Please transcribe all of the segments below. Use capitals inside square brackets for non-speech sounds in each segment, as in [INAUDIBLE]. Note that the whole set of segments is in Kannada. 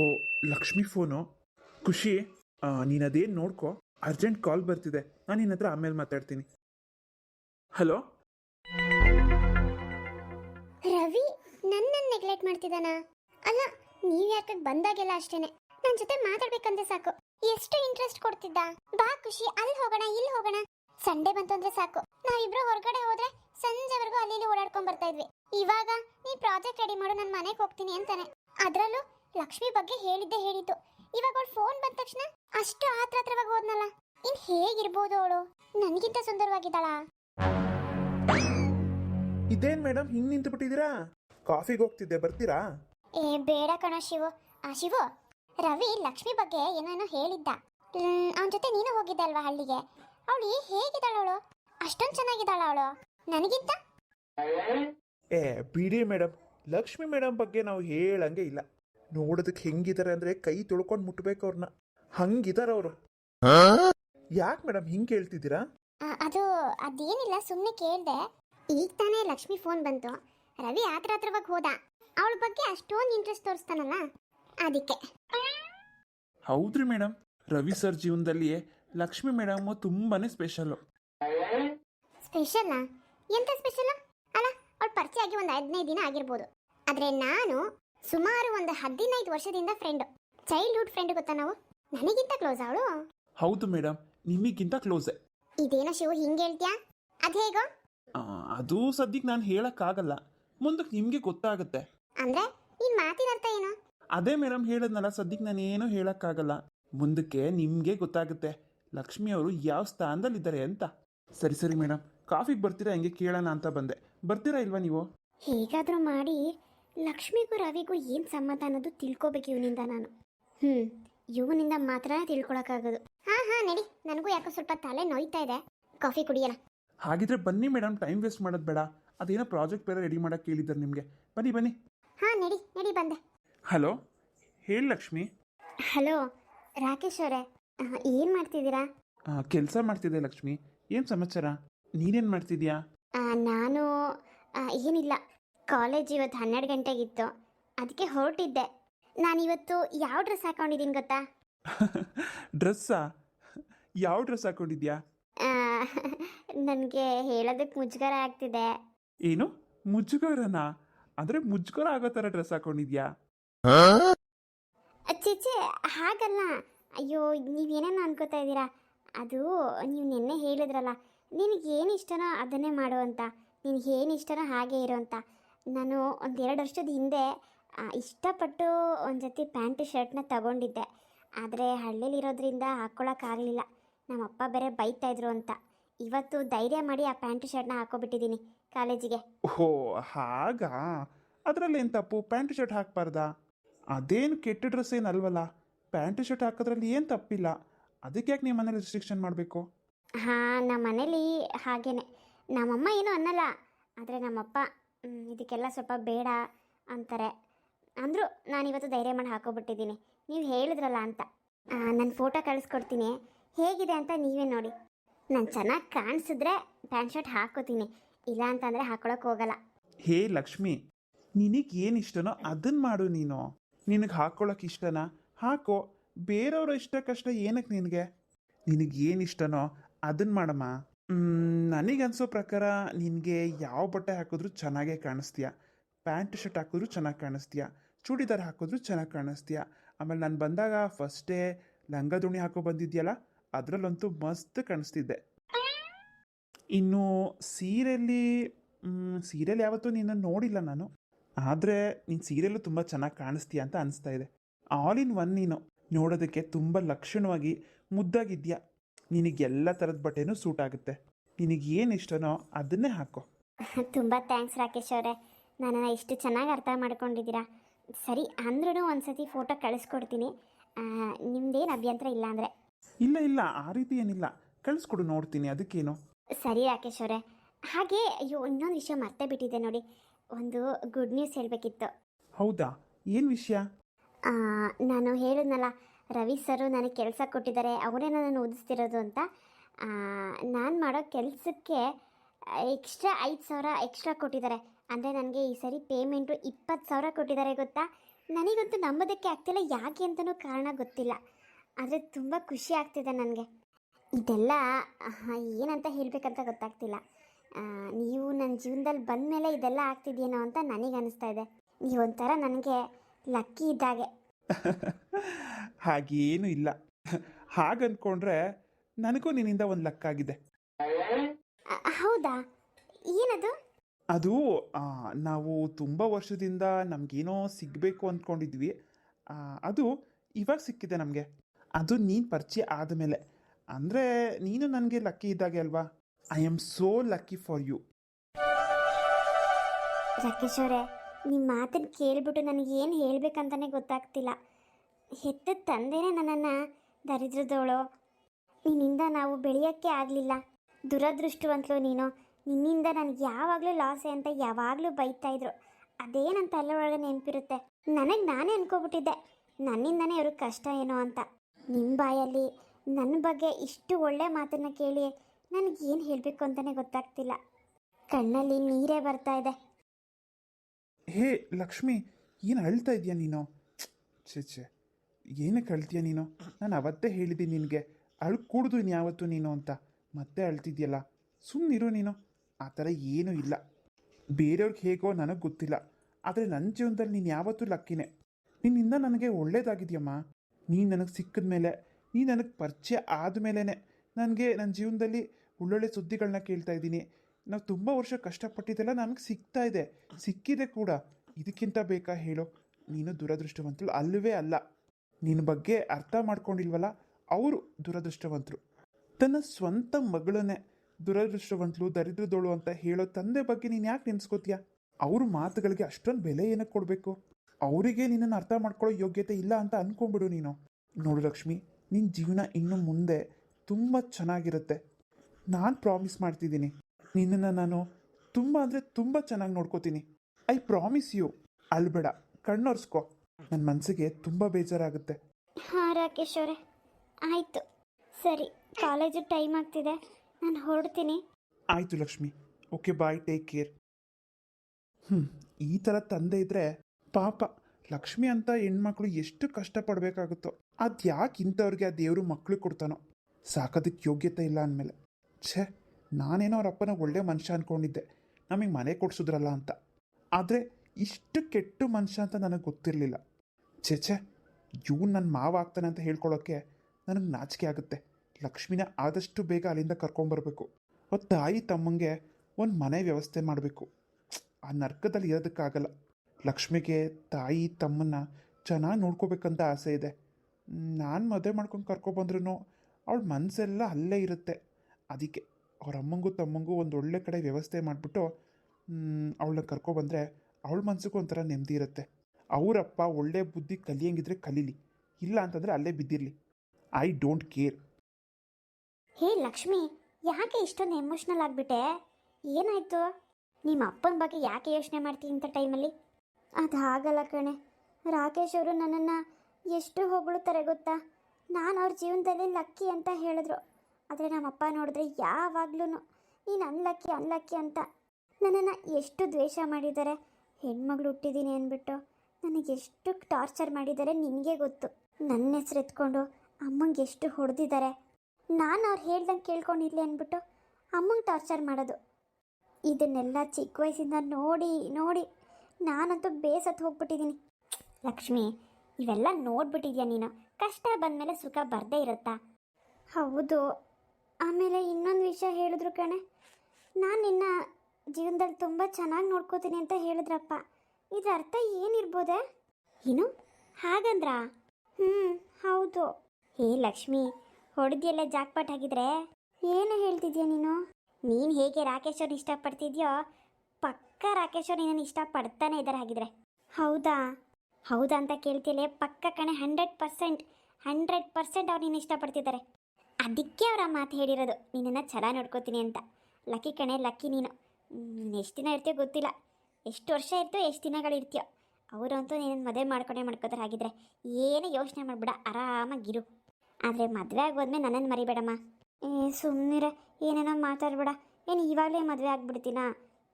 ಓ, ಲಕ್ಷ್ಮಿ ಫೋನು? ಖುಷಿ. ನೀನು ಅದೇನು ನೋಡ್ಕೋ? ಅರ್ಜೆಂಟ್ ಕಾಲ್ ಬರ್ತಿದೆ. ನಾನು ನಿನ್ನ ಹತ್ರ ಆಮೇಲೆ ಮಾತಾಡ್ತೀನಿ. ಹಲೋ? ರವಿ ನನ್ನನ್ನು ನೆಗ್ಲೆಕ್ಟ್ ಮಾಡ್ತಿದ್ದಾನ? ಅಲ್ಲ, ನೀವು ಯಾಕೆ ಬಂದಾಗೆಲ್ಲ ಅಷ್ಟೇನೆ? ನನ್ನ ಜೊತೆ ಮಾತಾಡ್ಬೇಕಂದ್ರೆ ಸಾಕು. ಎಷ್ಟು ಇಂಟ್ರೆಸ್ಟ್ ಕೊಡ್ತಿದ್ದ? ಬಾ ಖುಷಿ, ಅಲ್ಲಿ ಹೋಗೋಣ, ಇಲ್ಲಿ ಹೋಗೋಣ. ಸಂಡೇ ಬಂತು ಅಂದ್ರೆ ಸಾಕು. ನಾವಿಬ್ರು ಹೊರಗಡೆ ಹೋದ್ರೆ ಸಂಜೆವರೆಗೂ ಅಲ್ಲಿ ಇಲ್ಲಿ ಓಡಾಡ್ಕೊಂಡ್ ಬರ್ತಾ ಇದ್ವಿ. ಇವಾಗ, ನೀ ಪ್ರಾಜೆಕ್ಟ್ ರೆಡಿ ಮಾಡು ನನ್ನ ಮನೆಗೆ ಹೋಗ್ತೀನಿ ಅಂತಾನೆ. ಅದ್ರಲ್ಲೂ ಲಕ್ಷ್ಮಿ ಬಗ್ಗೆ ಹೇಳಿದ್ದೆ ಹೇಳಿದ್ದು. ಇವಾಗ ಅವಳು ಫೋನ್ ಬಂದ ತಕ್ಷಣ ಅಷ್ಟು ಆತ್ರತ್ರವಾಗಿ ಹೋದ್ನಲ್ಲ ಇನ್ ಹೇಗಿರ್ಬೋದು ಅವಳು? ನನಗಿಂತ ಸುಂದರವಾಗಿದ್ದಾಳ? ಇದೇನ್ ಮೇಡಮ್ ಹಿಂಗ್ ನಿಂತು ಬಿಟ್ಟಿದ್ದೀರಾ ಕಾಫಿಗೆ ಹೋಗ್ತಿದ್ದೆ ಬರ್ತೀರಾ? ಏ ಬೇಡ ಕಣೋ ಶಿವು. ಆ ಶಿವು ರವಿ ಲಕ್ಷ್ಮಿ ಬಗ್ಗೆ ಏನೇನೋ ಹೇಳಿದ್ದ. ಅವನ ಜೊತೆ ನೀನು ಹೋಗಿದ್ದೆ ಅಲ್ವಾ ಹಳ್ಳಿಗೆ? ಅವಳು ಹೇಗಿದ್ದಾಳ ಅವಳು? ಅಷ್ಟೊಂದು ಚೆನ್ನಾಗಿದ್ದಾಳ ಅವಳು? ನನಗಿಂತ? ಏ ಬಿಡಿ ಮೇಡಮ್ ಲಕ್ಷ್ಮಿ ಮೇಡಮ್ ಬಗ್ಗೆ ನಾವು ಹೇಳಂಗೆ ಇಲ್ಲ. ನೋಡೋದಕ್ಕೆ ಹೆಂಗಿದ್ದಾರೆ ಅಂದರೆ ಕೈ ತೊಳ್ಕೊಂಡು ಮುಟ್ಬೇಕು ಅವ್ರನ್ನ ಹಂಗಿದ್ದಾರೆ ಅವರು. ಯಾಕೆ ಮೇಡಮ್ ಹಿಂಗೆ ಕೇಳ್ತಿದ್ದೀರಾ? ಆ, ಅದು ಅದೇನಿಲ್ಲ ಸುಮ್ಮನೆ ಕೇಳಿದೆ. ಈಗ ತಾನೇ ಲಕ್ಷ್ಮಿ ಫೋನ್ ಬಂತು. ರವಿ ಆತ್ರ ಹತ್ರವಾಗಿ ಹೋದ. ಅವಳ ಬಗ್ಗೆ ಅಷ್ಟೊಂದು ಇಂಟ್ರೆಸ್ಟ್ ತೋರಿಸ್ತಾನಲ್ಲ? ಅದಕ್ಕೆ. ಹೌದ್ರಿ ಮೇಡಮ್. ರವಿ ಸರ್ ಜೀವನದಲ್ಲಿ ಲಕ್ಷ್ಮಿ ಮೇಡಮ್ ತುಂಬಾನೇ ಸ್ಪೆಷಲ್ಲು ಸ್ಪೆಷಲ್ ಎಂತ ಸ್ಪೆಷಲ್ ಅಲ್ಲ ಅವಳು ಪರಿಚಯ ಆಗಿ ಒಂದು ಹದಿನೈದು ದಿನ ಆಗಿರ್ಬೋದು. ಆದ್ರೆ ನಾನು ಸುಮಾರು ಒಂದು ಹದಿನೈದು ವರ್ಷದಿಂದ ಫ್ರೆಂಡ್ ಚೈಲ್ಡ್ಹುಡ್ ಫ್ರೆಂಡ್ ಗೊತ್ತಾ ನಾವು? ನನಗಿಂತ ಕ್ಲೋಸ್ ಅವಳು? ಹೌದು ಮೇಡಮ್ ನಿಮಗಿಂತ ಕ್ಲೋಸ್ ಇದೇನೋ ಶಿವ ಹಿಂಗೆ ಹೇಳ್ತ್ಯಾ? ಅದ್ ಹೇಗೋ? ಅದು ಸದ್ಯಕ್ಕೆ ನಾನು ಹೇಳಕ್ಕಾಗಲ್ಲ. ಮುಂದಕ್ಕೆ ನಿಮಗೆ ಗೊತ್ತಾಗುತ್ತೆ. ಅಂದ್ರೆ ನಿನ್ ಮಾತಿನ ಅರ್ಥ ಏನು? ಅದೇ ಮೇಡಮ್ ಹೇಳಿದ್ನಲ್ಲ ಸದ್ಯಕ್ಕೆ ನಾನು ಏನೂ ಹೇಳಕ್ಕಾಗಲ್ಲ. ಮುಂದಕ್ಕೆ ನಿಮಗೆ ಗೊತ್ತಾಗುತ್ತೆ. ಲಕ್ಷ್ಮಿ ಅವರು ಯಾವ ಸ್ಥಾನದಲ್ಲಿದ್ದಾರೆ ಅಂತ. ಸರಿ ಸರಿ ಮೇಡಮ್ ಕಾಫಿಗೆ ಬರ್ತೀರಾ ಹಂಗೆ ಕೇಳೋಣ ಅಂತ ಬಂದೆ. ಬರ್ತೀರಾ ಇಲ್ವಾ ನೀವು? ಹೇಗಾದ್ರೂ ಮಾಡಿ. ಲಕ್ಷ್ಮಿಗೂ ರವಿಗೂ ಏನು ಸಮ್ಮತ ಅನ್ನೋದು ತಿಳ್ಕೊಬೇಕು ಇವನಿಂದ ನಾನು. ಹ್ಞೂ ಇವನಿಂದ ಮಾತ್ರ ತಿಳ್ಕೊಳಕ್ಕಾಗೋದು. ಹಾಂ ಹಾಂ ನಡಿ. ನನಗೂ ಯಾಕೋ ಸ್ವಲ್ಪ ತಲೆ ನೋಯ್ತಾ ಇದೆ. ಕಾಫಿ ಕುಡಿಯಲ್ಲ. ಹಾಗಿದ್ರೆ ಬನ್ನಿ ಮೇಡಮ್ ಟೈಮ್ ವೇಸ್ಟ್ ಮಾಡೋದು ಬೇಡ. ಅದೇನೋ ಪ್ರಾಜೆಕ್ಟ್ ಬೇರೆ ರೆಡಿ ಮಾಡಕ್ಕೆ ಕೇಳಿದ್ದಾರೆ ನಿಮಗೆ. ಬನ್ನಿ ಬನ್ನಿ. ಹಾಂ ನಡಿ ನಡಿ ಬಂದೆ. ಹಲೋ ಹೇಳಿ ಲಕ್ಷ್ಮಿ. ಹಲೋ ರಾಕೇಶ್ ಅವರೇ. ಏನು ಮಾಡ್ತಿದ್ದೀರಾ? ಕೆಲಸ ಮಾಡ್ತಿದ್ದೆ ಲಕ್ಷ್ಮಿ. ಏನು ಸಮಾಚಾರ? ನೀನೇನು ಮಾಡ್ತಿದ್ಯಾ? ನಾನು ಏನಿಲ್ಲ. ಕಾಲೇಜ್ ಇವತ್ತು ಹನ್ನೆರಡು ಗಂಟೆಗಿತ್ತು. ಅದಕ್ಕೆ ಹೊರಟಿದ್ದೆ. ನಾನಿವತ್ತು ಯಾವ ಡ್ರೆಸ್ ಹಾಕೊಂಡಿದ್ದೀನಿ ಗೊತ್ತಾ? [LAUGHS] ಡ್ರೆಸ್ಸಾ? ಯಾವ ಡ್ರೆಸ್ ಹಾಕೊಂಡಿದ್ಯಾ? [LAUGHS] ನನಗೆ ಹೇಳೋದಕ್ಕೆ ಮುಜುಗರ ಆಗ್ತಿದೆ. ಏನು? ಮುಜುಗರನಾ? ಅಂದರೆ ಮುಜುಗರ ಆಗೋ ಥರ ಡ್ರೆಸ್ ಹಾಕೊಂಡಿದ್ಯಾ? ಚೇಚೆ ಹಾಗಲ್ಲ. ಅಯ್ಯೋ ನೀವೇನೇನು ಅನ್ಕೋತಾ ಇದ್ದೀರಾ? ಅದು ನೀವು ನಿನ್ನೆ ಹೇಳಿದ್ರಲ್ಲ. ನಿನಗೆ ಏನು ಇಷ್ಟನೋ ಅದನ್ನೇ ಮಾಡು ಅಂತ. ನಿನಗೆ ಏನು ಇಷ್ಟನೋ ಹಾಗೆ ಇರು ಅಂತ. ನಾನು ಒಂದೆರಡು ವರ್ಷದ ಹಿಂದೆ ಇಷ್ಟಪಟ್ಟು ಒಂದು ಜೊತೆ ಪ್ಯಾಂಟ್ ಶರ್ಟ್ನ ತಗೊಂಡಿದ್ದೆ. ಆದರೆ ಹಳ್ಳಿಲಿರೋದ್ರಿಂದ ಹಾಕ್ಕೊಳಕ್ಕಾಗಲಿಲ್ಲ ನಮ್ಮಪ್ಪ ಬೇರೆ ಬೈತಾಯಿದ್ರು ಇದ್ರು ಅಂತ. ಇವತ್ತು ಧೈರ್ಯ ಮಾಡಿ ಆ ಪ್ಯಾಂಟ್ ಶರ್ಟ್ನ ಹಾಕೋಬಿಟ್ಟಿದ್ದೀನಿ ಕಾಲೇಜಿಗೆ. ಓಹೋ ಹಾಗಾ? ಅದರಲ್ಲೇನು ತಪ್ಪು? ಪ್ಯಾಂಟ್ ಶರ್ಟ್ ಹಾಕ್ಬಾರ್ದಾ? ಅದೇನು ಕೆಟ್ಟ ಡ್ರೆಸ್ ಏನು ಅಲ್ವಲ್ಲ ಪ್ಯಾಂಟ್ ಶರ್ಟ್ ಹಾಕೋದ್ರಲ್ಲಿ ಏನು ತಪ್ಪಿಲ್ಲ? ಅದಕ್ಕೆ ಯಾಕೆ ನಿಮ್ಮ ಮನೇಲಿ ರಿಸ್ಟ್ರಿಕ್ಷನ್ ಮಾಡಬೇಕು? ಹಾಂ ನಮ್ಮ ಮನೇಲಿ ಹಾಗೇನೆ. ನಮ್ಮಮ್ಮ ಏನೂ ಅನ್ನಲ್ಲ. ಆದರೆ ನಮ್ಮಪ್ಪ ಇದಕ್ಕೆಲ್ಲ ಸ್ವಲ್ಪ ಬೇಡ ಅಂತಾರೆ. ಅಂದರೂ ನಾನಿವತ್ತು ಧೈರ್ಯ ಮಾಡಿ ಹಾಕೋಬಿಟ್ಟಿದ್ದೀನಿ. ನೀವು ಹೇಳಿದ್ರಲ್ಲ ಅಂತ. ನನ್ನ ಫೋಟೋ ಕಳಿಸ್ಕೊಡ್ತೀನಿ. ಹೇಗಿದೆ ಅಂತ ನೀವೇ ನೋಡಿ. ನಾನು ಚೆನ್ನಾಗಿ ಕಾಣಿಸಿದ್ರೆ ಪ್ಯಾಂಟ್ ಶರ್ಟ್ ಹಾಕೋತೀನಿ. ಇಲ್ಲ ಅಂತಂದರೆ ಹಾಕೊಳಕ್ಕೆ ಹೋಗಲ್ಲ. ಹೇ ಲಕ್ಷ್ಮಿ, ನಿನಗೆ ಏನು ಇಷ್ಟನೋ ಅದನ್ನು ಮಾಡು ನೀನು. ನಿನಗೆ ಹಾಕ್ಕೊಳಕ್ಕೆ ಇಷ್ಟನಾ? ಹಾಕೋ. ಬೇರೆಯವ್ರ ಕಷ್ಟ ಏನಕ್ಕೆ ನಿನಗೆ? ನಿನಗೆ ಏನು ಇಷ್ಟನೋ ಅದನ್ನು ಮಾಡಮ್ಮ. ನನಗೆ ಅನಿಸೋ ಪ್ರಕಾರ ನಿನಗೆ ಯಾವ ಬಟ್ಟೆ ಹಾಕಿದ್ರೂ ಚೆನ್ನಾಗೇ ಕಾಣಿಸ್ತೀಯ? ಪ್ಯಾಂಟ್, ಶರ್ಟ್ ಹಾಕಿದ್ರೂ ಚೆನ್ನಾಗಿ ಕಾಣಿಸ್ತೀಯ? ಚೂಡಿದಾರ್ ಹಾಕಿದ್ರೂ ಚೆನ್ನಾಗಿ ಕಾಣಿಸ್ತೀಯ? ಆಮೇಲೆ ನಾನು ಬಂದಾಗ ಫಸ್ಟೇ ಲಂಗ ದುಣಿ ಹಾಕೋ ಬಂದಿದ್ಯಲ್ಲ, ಅದರಲ್ಲಂತೂ ಮಸ್ತ್ ಕಾಣಿಸ್ತಿದ್ದೆ. ಇನ್ನು ಸೀರೆಯಲ್ಲಿ ಸೀರೆಯಲ್ಲಿ ಯಾವತ್ತೂ ನಿನ್ನ ನೋಡಿಲ್ಲ ನಾನು. ಆದರೆ ನೀನು ಸೀರೆಯಲ್ಲೂ ತುಂಬ ಚೆನ್ನಾಗಿ ಕಾಣಿಸ್ತೀಯ ಅಂತ ಅನಿಸ್ತಾ ಇದೆ. ಆಲ್ ಇನ್ ಒನ್ ನೀನು. ನೋಡೋದಕ್ಕೆ ತುಂಬ ಲಕ್ಷಣವಾಗಿ ಮುದ್ದಾಗಿದ್ಯಾ? ನಿನಗೆ ಎಲ್ಲ ಥರದ ಬಟ್ಟೆನೂ ಸೂಟ್ ಆಗುತ್ತೆ. ನಿನಗೆ ಏನು ಇಷ್ಟನೋ ಅದನ್ನೇ ಹಾಕೋ. ತುಂಬ ಥ್ಯಾಂಕ್ಸ್ ರಾಕೇಶ್ ಅವರೇ. ನಾನು ಇಷ್ಟು ಚೆನ್ನಾಗಿ ಅರ್ಥ ಮಾಡ್ಕೊಂಡಿದ್ದೀರಾ. ಸರಿ ಅಂದ್ರೂ ಒಂದ್ಸತಿ ಫೋಟೋ ಕಳಿಸ್ಕೊಡ್ತೀನಿ. ನಿಮ್ದೇನು ಅಭ್ಯಂತರ ಇಲ್ಲ ಅಂದರೆ? ಇಲ್ಲ ಇಲ್ಲ ಆ ರೀತಿ ಏನಿಲ್ಲ. ಕಳಿಸ್ಕೊಡು ನೋಡ್ತೀನಿ. ಅದಕ್ಕೇನು? ಸರಿ ರಾಕೇಶ್ ಅವರೇ. ಹಾಗೆ ಅಯ್ಯೋ ಇನ್ನೊಂದು ವಿಷಯ ಮರ್ತೇ ಬಿಟ್ಟಿದೆ ನೋಡಿ. ಒಂದು ಗುಡ್ ನ್ಯೂಸ್ ಹೇಳಬೇಕಿತ್ತು. ಹೌದಾ? ಏನು ವಿಷಯ? ನಾನು ಹೇಳಿದ್ನಲ್ಲ ರವಿ ಸರ್ ನನಗೆ ಕೆಲಸ ಕೊಟ್ಟಿದ್ದಾರೆ. ಅವರೇ ನನ್ನನ್ನು ಓದಿಸ್ತಿರೋದು ಅಂತ. ನಾನು ಮಾಡೋ ಕೆಲಸಕ್ಕೆ ಎಕ್ಸ್ಟ್ರಾ ಐದು ಸಾವಿರ ಎಕ್ಸ್ಟ್ರಾ ಕೊಟ್ಟಿದ್ದಾರೆ. ಅಂದರೆ ನನಗೆ ಈ ಸರಿ ಪೇಮೆಂಟು ಇಪ್ಪತ್ತು ಸಾವಿರ ಕೊಟ್ಟಿದ್ದಾರೆ ಗೊತ್ತಾ? ನನಗಂತೂ ನಂಬೋದಕ್ಕೆ ಆಗ್ತಿಲ್ಲ. ಯಾಕೆ ಅಂತಲೂ ಕಾರಣ ಗೊತ್ತಿಲ್ಲ. ಆದರೆ ತುಂಬ ಖುಷಿ ಆಗ್ತಿದೆ ನನಗೆ. ಇದೆಲ್ಲ ಏನಂತ ಹೇಳಬೇಕಂತ ಗೊತ್ತಾಗ್ತಿಲ್ಲ. ನೀವು ನನ್ನ ಜೀವನದಲ್ಲಿ ಬಂದ ಮೇಲೆ ಇದೆಲ್ಲ ಆಗ್ತಿದೆಯೇನೋ ಅಂತ ನನಗೆ ಅನಿಸ್ತಾ ಇದೆ. ನೀವೊಂಥರ ನನಗೆ ಲಕ್ಕಿ ಇದ್ದಾಗೆ. [LAUGHS] ಹಾಗೇನು ಇಲ್ಲ. ಹಾಗನ್ಕೊಂಡ್ರೆ ನನಗೂ ನಿನ್ನಿಂದ ಒಂದು ಲಕ್ಕಾಗಿದೆ ಆಗಿದೆ. ಹೌದಾ? ಏನದು? ಅದು ಆ, ನಾವು ತುಂಬ ವರ್ಷದಿಂದ ನಮಗೇನೋ ಸಿಗಬೇಕು ಅಂದ್ಕೊಂಡಿದ್ವಿ ಆ, ಅದು ಇವಾಗ ಸಿಕ್ಕಿದೆ ನಮಗೆ. ಅದು ನೀನು ಪರಿಚಯ ಆದಮೇಲೆ. ಅಂದರೆ ನೀನು ನನಗೆ ಲಕ್ಕಿ ಇದ್ದಾಗೆ ಅಲ್ವಾ? I am so lucky for you. Rakesh ಅವರೇ ನಿಮ್ಮ ಮಾತನ್ನು ಕೇಳಿಬಿಟ್ಟು ನನಗೆ ಏನು ಹೇಳಬೇಕಂತಲೇ ಗೊತ್ತಾಗ್ತಿಲ್ಲ. ಹೆತ್ತ ತಂದೇನೆ ನನ್ನನ್ನು ದರಿದ್ರದವಳು ನಿನ್ನಿಂದ ನಾವು ಬೆಳೆಯೋಕ್ಕೆ ಆಗಲಿಲ್ಲ. ದುರದೃಷ್ಟವಂತಲು ನೀನು. ನಿನ್ನಿಂದ ನನಗೆ ಯಾವಾಗಲೂ ಲಾಸ್ ಅಂತ ಯಾವಾಗಲೂ ಬೈತಾ ಇದ್ರು. ಅದೇ ನನ್ನ ತಲೆ ಒಳಗೆ ನೆನಪಿರುತ್ತೆ. ನನಗೆ ನಾನೇ ಅನ್ಕೋಬಿಟ್ಟಿದ್ದೆ. ನನ್ನಿಂದನೇ ಇವ್ರಿಗೆ ಕಷ್ಟ ಏನೋ ಅಂತ. ನಿಮ್ಮ ಬಾಯಲ್ಲಿ ನನ್ನ ಬಗ್ಗೆ ಇಷ್ಟು ಒಳ್ಳೆ ಮಾತನ್ನು ಕೇಳಿ ನನಗೇನು ಹೇಳಬೇಕು ಅಂತಲೇ ಗೊತ್ತಾಗ್ತಿಲ್ಲ. ಕಣ್ಣಲ್ಲಿ ನೀರೇ ಬರ್ತಾ ಇದೆ. ಹೇ, ಲಕ್ಷ್ಮಿ, ಏನು ಅಳ್ತಾ ಇದೆಯಾ ನೀನು? ಛೇ ಛೇ, ಏನಕ್ಕೆ ಅಳ್ತೀಯ ನೀನು? ನಾನು ಅವತ್ತೇ ಹೇಳಿದ್ದೀನಿ ನಿನಗೆ. ಅಳ್ಕೂಡ್ದು ಇನ್ಯಾವತ್ತು ನೀನು ಅಂತ. ಮತ್ತೆ ಅಳ್ತಿದ್ಯಲ್ಲ? ಸುಮ್ಮನಿರು ನೀನು. ಆ ಥರ ಏನೂ ಇಲ್ಲ. ಬೇರೆಯವ್ರಿಗೆ ಹೇಗೋ ನನಗೆ ಗೊತ್ತಿಲ್ಲ. ಆದರೆ ನನ್ನ ಜೀವನದಲ್ಲಿ ನೀನು ಯಾವತ್ತೂ ಲಕ್ಕಿನೇ. ನಿನ್ನಿಂದ ನನಗೆ ಒಳ್ಳೇದಾಗಿದೆಯಮ್ಮ. ನೀನು ನನಗೆ ಸಿಕ್ಕಿದ ಮೇಲೆ ನೀ ನನಗೆ ಪರಿಚಯ ಆದಮೇಲೆ ನನಗೆ ನನ್ನ ಜೀವನದಲ್ಲಿ ಒಳ್ಳೊಳ್ಳೆ ಸುದ್ದಿಗಳನ್ನ ಕೇಳ್ತಾ ಇದ್ದೀನಿ. ನಾವು ತುಂಬ ವರ್ಷ ಕಷ್ಟಪಟ್ಟಿದ್ದೆಲ್ಲ ನನಗೆ ಸಿಗ್ತಾ ಇದೆ. ಸಿಕ್ಕಿದೆ ಕೂಡ. ಇದಕ್ಕಿಂತ ಬೇಕಾ ಹೇಳು? ನೀನು ದುರದೃಷ್ಟವಂತಳು ಅಲ್ಲವೇ ಅಲ್ಲ. ನಿನ್ನ ಬಗ್ಗೆ ಅರ್ಥ ಮಾಡ್ಕೊಂಡಿಲ್ವಲ್ಲ? ಅವರು ದುರದೃಷ್ಟವಂತರು. ತನ್ನ ಸ್ವಂತ ಮಗಳನ್ನೇ ದುರದೃಷ್ಟವಂತಳು, ದರಿದ್ರದೋಳು ಅಂತ ಹೇಳೋ ತಂದೆ ಬಗ್ಗೆ ನೀನು ಯಾಕೆ ನೆನೆಸ್ಕೋತೀಯ? ಅವ್ರ ಮಾತುಗಳಿಗೆ ಅಷ್ಟೊಂದು ಬೆಲೆ ಏನಕ್ಕೆ ಕೊಡಬೇಕು? ಅವರಿಗೆ ನಿನ್ನನ್ನು ಅರ್ಥ ಮಾಡ್ಕೊಳ್ಳೋ ಯೋಗ್ಯತೆ ಇಲ್ಲ ಅಂತ ಅನ್ಕೊಂಬಿಡು ನೀನು. ನೋಡು ಲಕ್ಷ್ಮಿ ನಿನ್ನ ಜೀವನ ಇನ್ನು ಮುಂದೆ ತುಂಬ ಚೆನ್ನಾಗಿರುತ್ತೆ. ನಾನು ಪ್ರಾಮಿಸ್ ಮಾಡ್ತಿದ್ದೀನಿ. ನಿನ್ನನ್ನು ನಾನು ತುಂಬ ಅಂದರೆ ತುಂಬ ಚೆನ್ನಾಗಿ ನೋಡ್ಕೋತೀನಿ. I promise you. ಅಲ್ಬೇಡ, ಕಣ್ಣೊರ್ಸ್ಕೊ. ನನ್ನ ಮನಸ್ಸಿಗೆ ತುಂಬ ಬೇಜಾರಾಗುತ್ತೆ. ಹಾಂ, ರಾಕೇಶ್ ಅವರೇ. ಆಯಿತು. ಸರಿ, ಕಾಲೇಜು ಟೈಮ್ ಆಗ್ತಿದೆ. ನಾನು ಹೊರಡ್ತೀನಿ. ಆಯಿತು Lakshmi. Okay bye take care ಹ್ಞೂ ಈ ಥರ ತಂದೆ ಇದ್ದರೆ ಪಾಪ. ಲಕ್ಷ್ಮಿ ಅಂತ ಹೆಣ್ಮಕ್ಳು ಎಷ್ಟು ಕಷ್ಟಪಡಬೇಕಾಗುತ್ತೋ. ಅದು ಯಾಕೆ ಇಂಥವ್ರಿಗೆ ಆ ದೇವರು ಮಕ್ಕಳು ಕೊಡ್ತಾನೋ? ಸಾಕೋದಕ್ಕೆ ಯೋಗ್ಯತೆ ಇಲ್ಲ ಅಂದಮೇಲೆ. ಛೇ, ನಾನೇನೋ ಅವ್ರ ಅಪ್ಪನ ಒಳ್ಳೆ ಮನುಷ್ಯ ಅಂದ್ಕೊಂಡಿದ್ದೆ ನಮಗೆ ಮನೆ ಕೊಡ್ಸುದ್ರಲ್ಲ ಅಂತ. ಆದರೆ ಇಷ್ಟು ಕೆಟ್ಟ ಮನುಷ್ಯ ಅಂತ ನನಗೆ ಗೊತ್ತಿರಲಿಲ್ಲ. ಛೇ ಛೇ, ಇವ್ನು ನನ್ನ ಮಾವ ಆಗ್ತಾನೆ ಅಂತ ಹೇಳ್ಕೊಳ್ಳೋಕ್ಕೆ ನನಗೆ ನಾಚಿಕೆ ಆಗುತ್ತೆ. ಲಕ್ಷ್ಮಿನ ಆದಷ್ಟು ಬೇಗ ಅಲ್ಲಿಂದ ಕರ್ಕೊಂಬರ್ಬೇಕು ಅವ್ರ ತಾಯಿ ತಮ್ಮಂಗೆ ಒಂದು ಮನೆ ವ್ಯವಸ್ಥೆ ಮಾಡಬೇಕು. ಆ ನರ್ಕದಲ್ಲಿ ಇರೋದಕ್ಕಾಗಲ್ಲ. ಲಕ್ಷ್ಮಿಗೆ ತಾಯಿ ತಮ್ಮನ್ನ ಚೆನ್ನಾಗಿ ನೋಡ್ಕೋಬೇಕಂತ ಆಸೆ ಇದೆ. ನಾನು ಮದುವೆ ಮಾಡ್ಕೊಂಡು ಕರ್ಕೊಬಂದ್ರೂ ಅವಳ ಮನಸ್ಸೆಲ್ಲ ಅಲ್ಲೇ ಇರುತ್ತೆ. ಅದಕ್ಕೆ ಅವ್ರ ಅಮ್ಮಂಗೂ ತಮ್ಮಂಗೂ ಒಂದು ಒಳ್ಳೆ ಕಡೆ ವ್ಯವಸ್ಥೆ ಮಾಡಿಬಿಟ್ಟು ಅವಳನ್ನ ಕರ್ಕೊಬಂದರೆ ಅವಳ ಮನಸ್ಸಿಗೂ ಒಂಥರ ನೆಮ್ಮದಿ ಇರುತ್ತೆ. ಅವರಪ್ಪ ಒಳ್ಳೆ ಬುದ್ಧಿ ಕಲಿಯಂಗಿದ್ರೆ ಕಲೀಲಿ. ಇಲ್ಲ ಅಂತಂದರೆ ಅಲ್ಲೇ ಬಿದ್ದಿರಲಿ. I don't care hey Lakshmi, ಯಾಕೆ ಇಷ್ಟೊಂದು ಎಮೋಷ್ನಲ್ ಆಗಿಬಿಟ್ಟೆ? ಏನಾಯಿತು? ನಿಮ್ಮ ಅಪ್ಪನ ಬಗ್ಗೆ ಯಾಕೆ ಯೋಚನೆ ಮಾಡ್ತೀನಿ ಇಂಥ ಟೈಮಲ್ಲಿ ಅದು ಹಾಗಲ್ಲ ಕಣೆ. ರಾಕೇಶ್ ಅವರು ನನ್ನನ್ನು ಎಷ್ಟು ಹೊಗಳುತ್ತಾರೆ ಗೊತ್ತಾ? ನಾನು ಅವ್ರ ಜೀವನದಲ್ಲಿ ಲಕ್ಕಿ ಅಂತ ಹೇಳಿದ್ರು. ಆದರೆ ನಮ್ಮಪ್ಪ ನೋಡಿದ್ರೆ ಯಾವಾಗ್ಲೂ ನೀನು ಅನ್ಲಕ್ಕಿ ಅನ್ಲಕ್ಕಿ ಅಂತ. ನನ್ನನ್ನು ಎಷ್ಟು ದ್ವೇಷ ಮಾಡಿದ್ದಾರೆ. ಹೆಣ್ಮಗಳು ಹುಟ್ಟಿದ್ದೀನಿ ಅಂದ್ಬಿಟ್ಟು. ನನಗೆ ಎಷ್ಟು ಟಾರ್ಚರ್ ಮಾಡಿದ್ದಾರೆ ನಿನಗೆ ಗೊತ್ತು. ನನ್ನ ಹೆಸರು ಎತ್ಕೊಂಡು ಅಮ್ಮಂಗೆ ಎಷ್ಟು ಹೊಡೆದಿದ್ದಾರೆ ನಾನು ಅವ್ರು ಹೇಳ್ದಂಗೆ ಕೇಳ್ಕೊಂಡಿರ್ಲಿ ಅಂದ್ಬಿಟ್ಟು ಅಮ್ಮಂಗೆ ಟಾರ್ಚರ್ ಮಾಡೋದು. ಇದನ್ನೆಲ್ಲ ಚಿಕ್ಕ ವಯಸ್ಸಿಂದ ನೋಡಿ ನೋಡಿ ನಾನಂತೂ ಬೇಸತ್ತು ಹೋಗ್ಬಿಟ್ಟಿದ್ದೀನಿ ಲಕ್ಷ್ಮಿ, ಇವೆಲ್ಲ ನೋಡ್ಬಿಟ್ಟಿದ್ಯಾ ನೀನು? ಕಷ್ಟ ಬಂದಮೇಲೆ ಸುಖ ಬರದೇ ಇರುತ್ತಾ? ಹೌದು. ಆಮೇಲೆ ಇನ್ನೊಂದು ವಿಷಯ ಹೇಳಿದ್ರು ಕಣೆ. ನಾನು ನಿನ್ನ ಜೀವನದಲ್ಲಿ ತುಂಬ ಚೆನ್ನಾಗಿ ನೋಡ್ಕೋತೀನಿ ಅಂತ ಹೇಳಿದ್ರಪ್ಪ. ಇದರ ಅರ್ಥ ಏನಿರ್ಬೋದೆ? ಏನು? ಹಾಗಂದ್ರಾ? ಹ್ಞೂ ಹೌದು. ಹೇ ಲಕ್ಷ್ಮಿ ಹೊಡೆದಿಯೆಲ್ಲ ಜಾಕ್ಪಾಟ್ ಆಗಿದ್ರೆ ಏನು ಹೇಳ್ತಿದ್ಯಾ ನೀನು? ನೀನು ಹೇಗೆ ರಾಕೇಶ್ ಅವ್ರನ್ನ ಇಷ್ಟಪಡ್ತಿದ್ಯೋ ಪಕ್ಕ ರಾಕೇಶ್ ಅವ್ರು ನಿನ್ನನ್ನು ಇಷ್ಟಪಡ್ತಾನೆ ಇದ್ದಾರೆ ಹಾಗಿದ್ರೆ. ಹೌದಾ? ಹೌದಾ ಅಂತ ಕೇಳ್ತಿಲ್ಲ ಪಕ್ಕ ಕಣೆ ಹಂಡ್ರೆಡ್ ಪರ್ಸೆಂಟ್ ಹಂಡ್ರೆಡ್ ಪರ್ಸೆಂಟ್ ಅವ್ರು ನಿನ್ನ ಇಷ್ಟಪಡ್ತಿದ್ದಾರೆ ಅದಕ್ಕೆ ಅವ್ರ ಆ ಮಾತು ಹೇಳಿರೋದು ನಿನ್ನನ್ನು ಛಲ ನೋಡ್ಕೋತೀನಿ ಅಂತ. ಲಕ್ಕಿ ಕಣೆ ಲಕ್ಕಿ ನೀನು. ಎಷ್ಟು ದಿನ ಇರ್ತೀಯೋ ಗೊತ್ತಿಲ್ಲ. ಎಷ್ಟು ವರ್ಷ ಇರ್ತೀಯೋ ಎಷ್ಟು ದಿನಗಳು ಇರ್ತೀಯೋ. ಅವರಂತೂ ನೀನು ಮದುವೆ ಮಾಡ್ಕೊಂಡೇ ಮಾಡ್ಕೋತಾರೆ ಹಾಗಿದ್ರೆ ಏನು ಯೋಚನೆ ಮಾಡಿಬಿಡ ಆರಾಮಾಗಿರು ಆದರೆ ಮದುವೆ ಆಗೋದ್ಮೇಲೆ ನನ್ನನ್ನು ಮರಿಬೇಡಮ್ಮ. ಏ ಸುಮ್ಮನಿರ ಏನೇನೋ ಮಾತಾಡ್ಬೇಡ. ಏನು ಇವಾಗಲೇ ಮದುವೆ ಆಗ್ಬಿಡ್ತೀನಾ?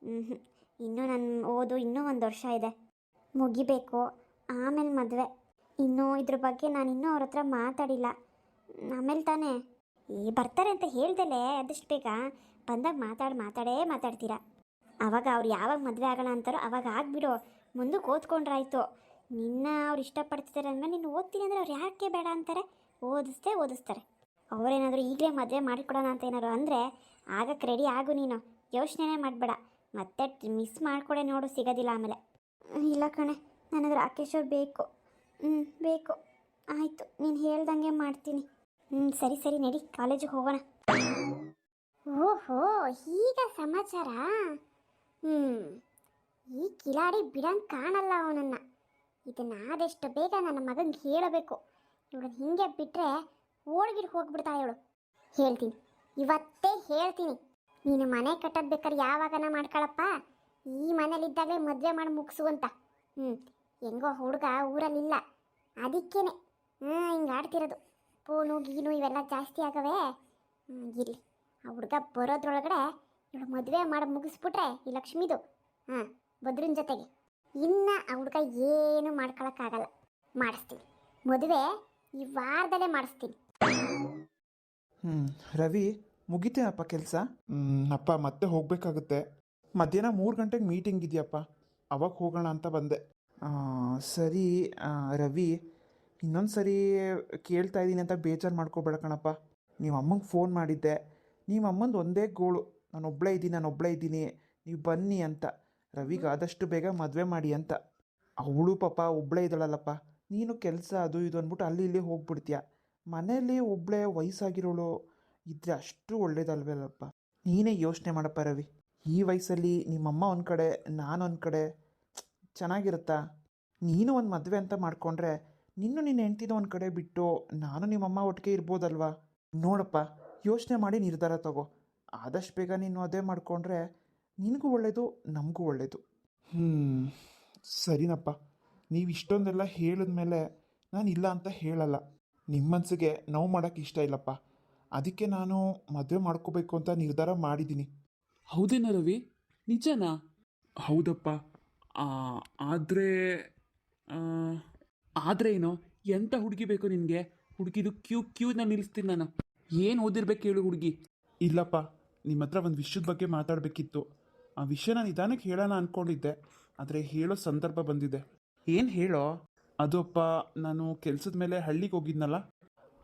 ಹ್ಞೂ ಇನ್ನೂ ನನ್ನ ಓದು ಇನ್ನೂ ಒಂದು ವರ್ಷ ಇದೆ. ಮುಗಿಬೇಕು. ಆಮೇಲೆ ಮದುವೆ. ಇನ್ನೂ ಇದ್ರ ಬಗ್ಗೆ ನಾನು ಇನ್ನೂ ಅವ್ರ ಹತ್ರ ಮಾತಾಡಿಲ್ಲ. ಆಮೇಲೆ ತಾನೇ. ಏ, ಬರ್ತಾರೆ ಅಂತ ಹೇಳ್ದಲೆ. ಅದಷ್ಟು ಬೇಗ? ಬಂದಾಗ ಮಾತಾಡಿ, ಮಾತಾಡೇ ಮಾತಾಡ್ತೀರಾ. ಅವಾಗ ಅವ್ರು ಯಾವಾಗ ಮದುವೆ ಆಗೋಣ ಅಂತಾರೋ ಅವಾಗ ಆಗಿಬಿಡು. ಮುಂದಕ್ಕೆ ಓದ್ಕೊಂಡ್ರಾಯ್ತು. ನಿನ್ನ ಅವ್ರು ಇಷ್ಟಪಡ್ತಿದ್ದಾರೆ ಅಂದ್ರೆ ನೀನು ಓದ್ತೀನಿ ಅಂದರೆ ಅವ್ರು ಯಾಕೆ ಬೇಡ ಅಂತಾರೆ? ಓದಿಸ್ದೇ ಓದಿಸ್ತಾರೆ. ಅವರೇನಾದರೂ ಈಗಲೇ ಮದುವೆ ಮಾಡಿಕೊಡೋಣ ಅಂತ ಏನಾದ್ರು ಅಂದರೆ, ಆಗಕ್ಕೆ ರೆಡಿ ಆಗು ನೀನು. ಯೋಚನೆನೇ ಮಾಡಬೇಡ. ಮತ್ತೆ ಮಿಸ್ ಮಾಡಿಕೊಡೆ ನೋಡು, ಸಿಗೋದಿಲ್ಲ ಆಮೇಲೆ. ಇಲ್ಲ ಕಣೆ. ನನಗೆ ರಾಕೇಶ್ ಅವ್ರು ಬೇಕು. ಹ್ಞೂ ಬೇಕು. ಆಯಿತು, ನೀನು ಹೇಳ್ದಂಗೆ ಮಾಡ್ತೀನಿ. ಹ್ಞೂ ಸರಿ ಸರಿ, ನಡಿ ಕಾಲೇಜಿಗೆ ಹೋಗೋಣ. ಓಹೋ, ಈಗ ಸಮಾಚಾರ? ಹ್ಞೂ ಈ ಕಿಲಾಡಿ ಬಿಡಂಗೆ ಕಾಣಲ್ಲ ಅವನನ್ನು. ಇದನ್ನು ಆದಷ್ಟು ಬೇಗ ನನ್ನ ಮಗನಿಗೆ ಹೇಳಬೇಕು. ಇವಳನ್ನ ಹಿಂಗೆ ಬಿಟ್ಟರೆ ಓಡ್ಗಿಡ್ ಹೋಗ್ಬಿಡ್ತಾಳೆ ಇವಳು. ಹೇಳ್ತೀನಿ. ಇವತ್ತೇ ಹೇಳ್ತೀನಿ. ನೀನು ಮನೆ ಕಟ್ಟೋದು ಬೇಕಾದ್ರೆ ಯಾವಾಗನ ಮಾಡ್ಕೊಳಪ್ಪ? ಈ ಮನೇಲಿದ್ದಾಗಲೇ ಮದುವೆ ಮಾಡಿ ಮುಗಿಸು ಅಂತ ಹ್ಞೂ ಹೆಂಗೋ ಹುಡುಗ ಊರಲ್ಲಿಲ್ಲ. ಅದಕ್ಕೇನೆ. ಹ್ಞೂ ಹಿಂಗೆ ಆಡ್ತಿರೋದು. ಫೋನು, ಗೀನು ಇವೆಲ್ಲ ಜಾಸ್ತಿ ಆಗವೆ. ಇರಲಿ. ಆ ಹುಡುಗ ಬರೋದ್ರೊಳಗಡೆ ಇವಳು ಮದುವೆ ಮಾಡಿ ಮುಗಿಸ್ಬಿಟ್ರೆ ಈ ಲಕ್ಷ್ಮಿದು. ಹಾಂ, ಬದ್ರಿನ ಜೊತೆಗೆ. ಇನ್ನು ಆ ಹುಡುಗ ಏನು ಮಾಡ್ಕೊಳಕ್ಕಾಗಲ್ಲ. ಮಾಡಿಸ್ತೀನಿ. ಮದುವೆ ಈ ವಾರದಲ್ಲೇ ಮಾಡಿಸ್ತೀನಿ. ಹ್ಞೂ ರವಿ ಮುಗಿತೇನಪ್ಪ ಕೆಲಸ? ಅಪ್ಪ ಮತ್ತೆ ಹೋಗಬೇಕಾಗುತ್ತೆ. ಮಧ್ಯಾಹ್ನ ಮೂರು ಗಂಟೆಗೆ ಮೀಟಿಂಗ್ ಇದೆಯಪ್ಪ. ಅವಾಗ ಹೋಗೋಣ ಅಂತ ಬಂದೆ. ಆ, ಸರಿ ಆ, ರವಿ ಇನ್ನೊಂದು ಸರಿ ಕೇಳ್ತಾ ಇದ್ದೀನಿ ಅಂತ ಬೇಜಾರು ಮಾಡ್ಕೋಬೇಡ ಕಣಪ್ಪ. ನೀವು ಅಮ್ಮಂಗೆ ಫೋನ್ ಮಾಡಿದ್ದೆ. ನೀವು ಅಮ್ಮಂದು ಒಂದೇ ಗೋಳು. ನಾನು ಒಬ್ಬಳೇ ಇದ್ದೀನಿ ನಾನು ಒಬ್ಬಳೇ ಇದ್ದೀನಿ. ನೀವು ಬನ್ನಿ ಅಂತ. ರವಿಗೆ ಆದಷ್ಟು ಬೇಗ ಮದುವೆ ಮಾಡಿ ಅಂತ. ಅವಳು ಪಾಪ ಒಬ್ಬಳೇ ಇದ್ದಾಳಲ್ಲಪ್ಪ. ನೀನು ಕೆಲಸ ಅದು ಇದು ಅಂದ್ಬಿಟ್ಟು ಅಲ್ಲಿ ಇಲ್ಲಿ ಹೋಗ್ಬಿಡ್ತೀಯ. ಮನೇಲಿ ಒಬ್ಬಳೇ ವಯಸ್ಸಾಗಿರೋಳು. ಇದ್ರೆ ಅಷ್ಟು ಒಳ್ಳೇದಲ್ವಲ್ಲಪ್ಪ ನೀನೇ ಯೋಚನೆ ಮಾಡಪ್ಪ ರವಿ. ಈ ವಯಸ್ಸಲ್ಲಿ ನಿಮ್ಮಮ್ಮ ಒಂದು ಕಡೆ, ನಾನು ಒಂದು ಕಡೆ. ಚೆನ್ನಾಗಿರುತ್ತಾ? ನೀನು ಒಂದು ಮದುವೆ ಅಂತ ಮಾಡಿಕೊಂಡ್ರೆ ನಿನ್ನೂ ನಿನ್ನ ಹೆಂಡ್ತಿನ ಒಂದು ಕಡೆ ಬಿಟ್ಟು ನಾನು ನಿಮ್ಮಮ್ಮ ಒಟ್ಟಿಗೆ ಇರ್ಬೋದಲ್ವಾ? ನೋಡಪ್ಪ, ಯೋಚನೆ ಮಾಡಿ ನಿರ್ಧಾರ ತಗೋ. ಆದಷ್ಟು ಬೇಗ ನೀನು ಅದೇ ಮಾಡಿಕೊಂಡ್ರೆ ನಿನಗೂ ಒಳ್ಳೆಯದು ನಮಗೂ ಒಳ್ಳೆಯದು ಹ್ಞೂ ಸರಿನಪ್ಪ. ನೀವು ಇಷ್ಟೊಂದೆಲ್ಲ ಹೇಳಿದ್ಮೇಲೆ ನಾನು ಇಲ್ಲ ಅಂತ ಹೇಳಲ್ಲ. ನಿಮ್ಮ ಮನಸ್ಸಿಗೆ ನೋವು ಮಾಡೋಕ್ಕೆ ಇಷ್ಟ ಇಲ್ಲಪ್ಪ. ಅದಕ್ಕೆ ನಾನು ಮದುವೆ ಮಾಡ್ಕೋಬೇಕು ಅಂತ ನಿರ್ಧಾರ ಮಾಡಿದ್ದೀನಿ. ಹೌದೇನ ರವಿ? ನಿಜನಾ? ಹೌದಪ್ಪ. ಆದರೆ ಆದರೆ ಏನೋ? ಎಂಥ ಹುಡುಗಿ ಬೇಕು ನಿನಗೆ? ಹುಡುಗಿದು ಕ್ಯೂ ಕ್ಯೂನ ನಿಲ್ಲಿಸ್ತೀನಿ ನಾನು. ಏನು ಓದಿರ್ಬೇಕು ಹೇಳು ಹುಡುಗಿ. ಇಲ್ಲಪ್ಪ. ನಿಮ್ಮ ಹತ್ರ ಒಂದು ವಿಷಯದ ಬಗ್ಗೆ ಮಾತಾಡಬೇಕಿತ್ತು. ಆ ವಿಷಯ ನಾನು ನಿಧಾನಕ್ಕೆ ಹೇಳೋಣ ಅಂದ್ಕೊಂಡಿದ್ದೆ ಆದರೆ ಹೇಳೋ ಸಂದರ್ಭ ಬಂದಿದೆ. ಏನು ಹೇಳೋ? ಅದು ಅಪ್ಪ ನಾನು ಕೆಲ್ಸದ ಮೇಲೆ ಹಳ್ಳಿಗೆ ಹೋಗಿದ್ನಲ್ಲ.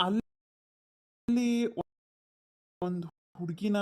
ಅಲ್ಲಿ ಒಂದು ಹುಡುಗಿನ